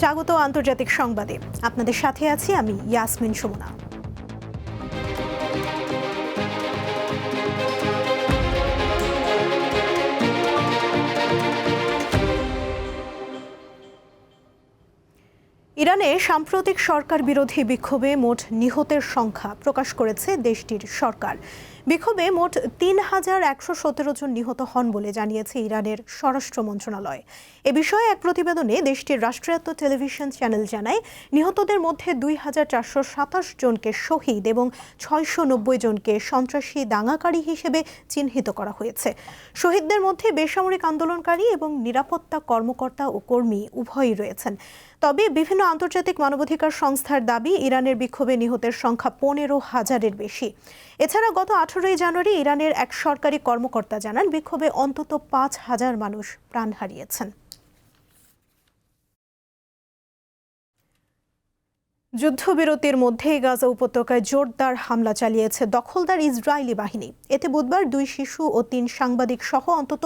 স্বাগত আন্তর্জাতিক সংবাদে। আপনাদের সাথে আছি আমি ইয়াসমিন সুমনা। ইরানে সাম্প্রতিক সরকার বিরোধী বিক্ষোভে মোট নিহতের সংখ্যা প্রকাশ করেছে দেশটির সরকার। বিক্ষোভে মোট তিন হাজার একশো সতেরো জন নিহত হন বলে জানিয়েছে ইরানের স্বরাষ্ট্র মন্ত্রণালয়। এ বিষয়ে এক প্রতিবেদনে দেশটির রাষ্ট্রায়ত্ত টেলিভিশন চ্যানেল জানায়, নিহতদের মধ্যে দুই হাজার চারশো সাতাশ জনকে শহীদ এবং ছয়শো নব্বই জনকে সন্ত্রাসী দাঙ্গাকারী হিসেবে চিহ্নিত করা হয়েছে। শহীদদের মধ্যে বেসামরিক আন্দোলনকারী এবং নিরাপত্তা কর্মকর্তা ও কর্মী উভয়ই রয়েছেন। তবে বিভিন্ন আন্তর্জাতিক মানবাধিকার সংস্থার দাবি, ইরানের বিক্ষোভে নিহতের সংখ্যা পনেরো হাজারের বেশি। এছাড়া গত আঠারোই জানুয়ারি ইরানের এক সরকারি কর্মকর্তা জানান, বিক্ষোভে অন্তত পাঁচ হাজার মানুষ প্রাণ হারিয়েছেন। যুদ্ধবিরতির মধ্যে গাজা উপত্যকায় জোরদার হামলা চালিয়েছে দখলদার ইসরায়েলি বাহিনী। এতে বুধবার দুই শিশু ও তিন সাংবাদিক সহ অন্তত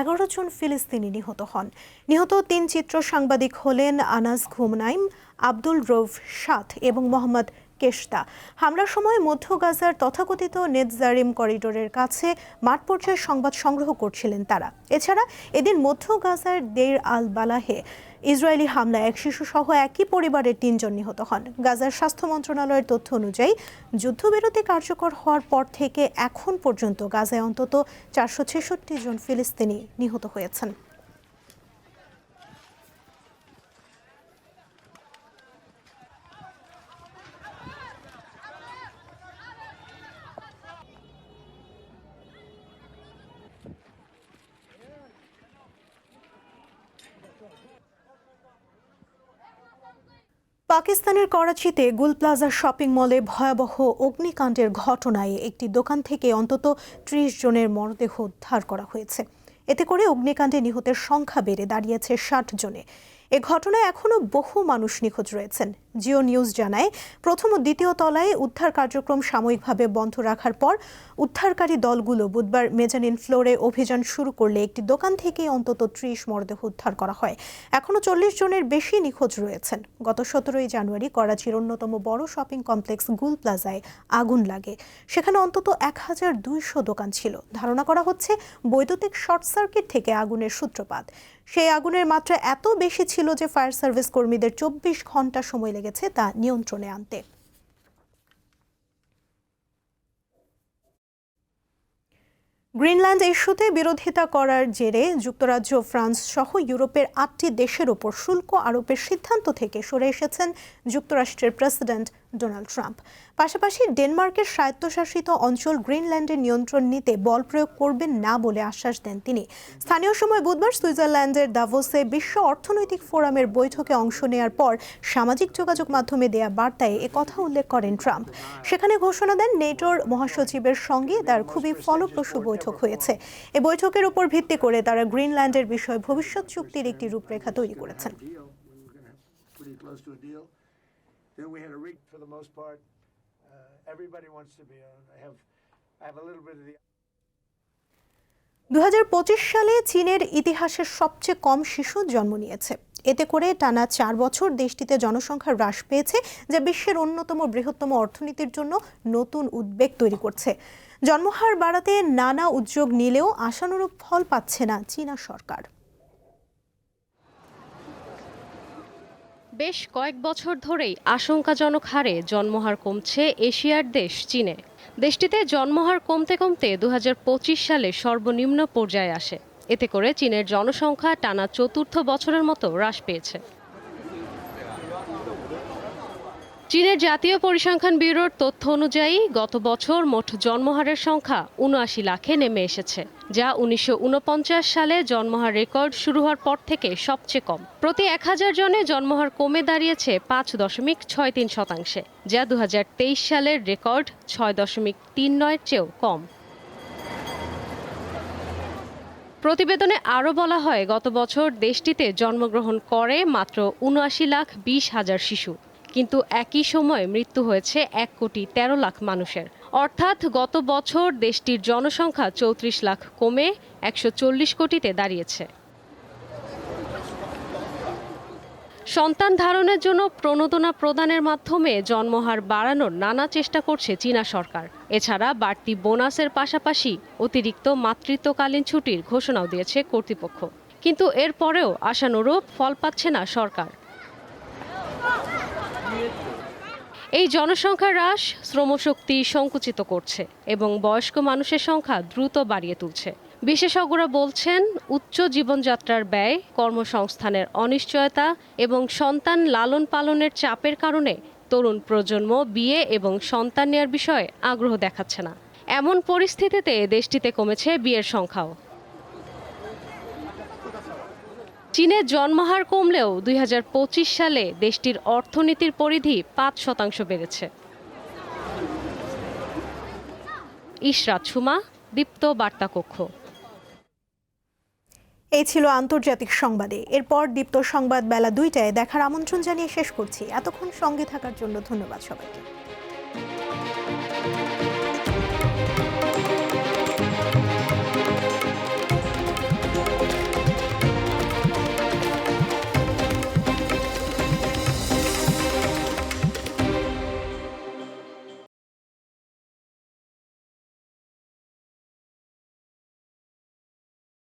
এগারো জন ফিলিস্তিনি নিহত হন। নিহত তিন চিত্র সাংবাদিক হলেন আনাস ঘুমনাইম, আব্দুল রৌফ সাথ এবং মোহাম্মদ কেশতা হামলার সময় মধ্য গাজার তথাকথিত নেতজারিম করিডোরের কাছে মাঠ পর্যায়ে সংবাদ সংগ্রহ করছিলেন তারা। এছাড়া এদিন মধ্য গাজার দের আল বালাহে ইসরায়েলি হামলায় এক শিশু সহ একই পরিবারের তিনজন নিহত হন। গাজার স্বাস্থ্য মন্ত্রণালয়ের তথ্য অনুযায়ী, যুদ্ধবিরতি কার্যকর হওয়ার পর থেকে এখন পর্যন্ত গাজায় অন্তত চারশো ছেষট্টি জন ফিলিস্তিনি নিহত হয়েছেন। পাকিস্তানের করাচিতে গুল প্লাজা শপিং মলে ভয়াবহ অগ্নিকাণ্ডের ঘটনায় একটি দোকান থেকে অন্তত ত্রিশ জনের মরদেহ উদ্ধার করা হয়েছে। এতে করে অগ্নিকাণ্ডে নিহতের সংখ্যা বেড়ে দাঁড়িয়েছে ষাট জনে। এ ঘটনায় এখনও বহু মানুষ নিখোঁজ রয়েছেন। জিও নিউজ জানায়, প্রথম ও দ্বিতীয় তলায় উদ্ধার কার্যক্রম সাময়িকভাবে বন্ধ রাখার পর উদ্ধারকারী দলগুলো বুধবার মেজানিন ফ্লোরে অভিযান শুরু করলে একটি দোকান থেকে অন্তত ত্রিশ মরদেহ উদ্ধার করা হয়। এখনও চল্লিশ জনের বেশি নিখোঁজ রয়েছেন। গত সতেরোই জানুয়ারি করাচির অন্যতম বড় শপিং কমপ্লেক্স গুল প্লাজায় আগুন লাগে। সেখানে অন্তত এক হাজার দুইশো দোকান ছিল। ধারণা করা হচ্ছে, বৈদ্যুতিক শর্ট সার্কিট থেকে আগুনের সূত্রপাত। সেই আগুনের মাত্রা এত বেশি ছিল যে ফায়ার সার্ভিস কর্মীদের চব্বিশ ঘণ্টা সময় লেগেছে তা নিয়ন্ত্রণে আনতে। গ্রিনল্যান্ড ইস্যুতে বিরোধিতা করার জেরে যুক্তরাজ্য, ফ্রান্স সহ ইউরোপের আটটি দেশের উপর শুল্ক আরোপের সিদ্ধান্ত থেকে সরে এসেছেন যুক্তরাষ্ট্রের প্রেসিডেন্ট ডোনাল্ড ট্রাম্প। পাশাপাশি ডেনমার্কের স্বায়ত্তশাসিত অঞ্চল গ্রিনল্যান্ডের নিয়ন্ত্রণ নিতে বল প্রয়োগ করবেন না বলে আশ্বাস দেন তিনি। স্থানীয় সময় বুধবার সুইজারল্যান্ডের দাভোসে বিশ্ব অর্থনৈতিক ফোরামের বৈঠকে অংশ নেয়ার পর সামাজিক যোগাযোগ মাধ্যমে দেয়া বার্তায় কথা উল্লেখ করেন ট্রাম্প। সেখানে ঘোষণা দেন, নেটোর মহাসচিবের সঙ্গে তার খুবই ফলপ্রসূ বৈঠক হয়েছে। এ বৈঠকের উপর ভিত্তি করে তারা গ্রিনল্যান্ডের বিষয়ে ভবিষ্যৎ চুক্তির একটি রূপরেখা তৈরি করেছেন। Then we had a rig for the most part. Uh, everybody wants to be on. I have, I have a little bit of the. দু হাজার পঁচিশ সালে চীনের ইতিহাসের সবচেয়ে কম শিশু জন্ম নিয়েছে এতে করে টানা চার বছর দেশটিতে জনসংখ্যা হ্রাস পেয়েছে যা বিশ্বের অন্যতম বৃহত্তম অর্থনীতির জন্য নতুন উদ্বেগ তৈরি করছে জন্মহার বাড়াতে নানা উদ্যোগ নিলেও আশানুরূপ ফল পাচ্ছে না চীনা সরকার বেশ কয়েক বছর ধরেই আশঙ্কাজনক হারে জন্মহার কমছে এশিয়ার দেশ, চীনে। দেশটিতে জন্মহার কমতে কমতে দু হাজার পঁচিশ সালে সর্বনিম্ন পর্যায়ে আসে। এতে করে চীনের জনসংখ্যা টানা চতুর্থ বছরের মতো হ্রাস পেয়েছে। চীনের জাতীয় পরিসংখ্যান ব্যুরোর তথ্য অনুযায়ী, গত বছর মোট জন্মহারের সংখ্যা উনআশি লাখে নেমে এসেছে, যা উনিশশো ঊনপঞ্চাশ সালে জন্মহার রেকর্ড শুরু হওয়ার পর থেকে সবচেয়ে কম। প্রতি এক হাজার জনে জন্মহার কমে দাঁড়িয়েছে পাঁচ দশমিক ছয় তিন শতাংশে, যা দু হাজার তেইশ সালের রেকর্ড ছয় দশমিক তিন নয়ের চেয়েও কম। প্রতিবেদনে আরও বলা হয়, গত বছর দেশটিতে জন্মগ্রহণ করে মাত্র উনআশি লাখ বিশ হাজার শিশু। কিন্তু একই সময়ে মৃত্যু হয়েছে এক কোটি তেরো লাখ মানুষের। অর্থাৎ গত বছর দেশটির জনসংখ্যা চৌত্রিশ লাখ কমে একশো চল্লিশ কোটিতে দাঁড়িয়েছে। সন্তান ধারণের জন্য প্রণোদনা প্রদানের মাধ্যমে জন্মহার বাড়ানোর নানা চেষ্টা করছে চীনা সরকার। এছাড়া বাড়তি বোনাসের পাশাপাশি অতিরিক্ত মাতৃত্বকালীন ছুটির ঘোষণাও দিয়েছে কর্তৃপক্ষ। কিন্তু এরপরেও আশানুরূপ ফল পাচ্ছে না সরকার। এই জনসংখ্যা হ্রাস শ্রমশক্তি সংকুচিত করছে এবং বয়স্ক মানুষের সংখ্যা দ্রুত বাড়িয়ে তুলছে। বিশেষজ্ঞরা বলছেন, উচ্চ জীবনযাত্রার ব্যয় কর্মসংস্থানের অনিশ্চয়তা এবং সন্তান লালন পালনের চাপের কারণে তরুণ প্রজন্ম, বিয়ে এবং সন্তান নেয়ার বিষয়ে আগ্রহ দেখাচ্ছে না। এমন পরিস্থিতিতে দেশটিতে কমেছে বিয়ের সংখ্যাও। চীনে জন্মহার কমলেও দুই হাজার পঁচিশ সালে দেশটির অর্থনীতির পরিধি পাঁচ শতাংশ বেড়েছে। ইশরাত সুমা, দীপ্ত বার্তা কক্ষ এই ছিল আন্তর্জাতিক সংবাদে। এরপর দীপ্ত সংবাদ বেলা দুইটায় দেখার আমন্ত্রণ জানিয়ে শেষ করছি। এতক্ষণ সঙ্গে থাকার জন্য ধন্যবাদ সবাইকে।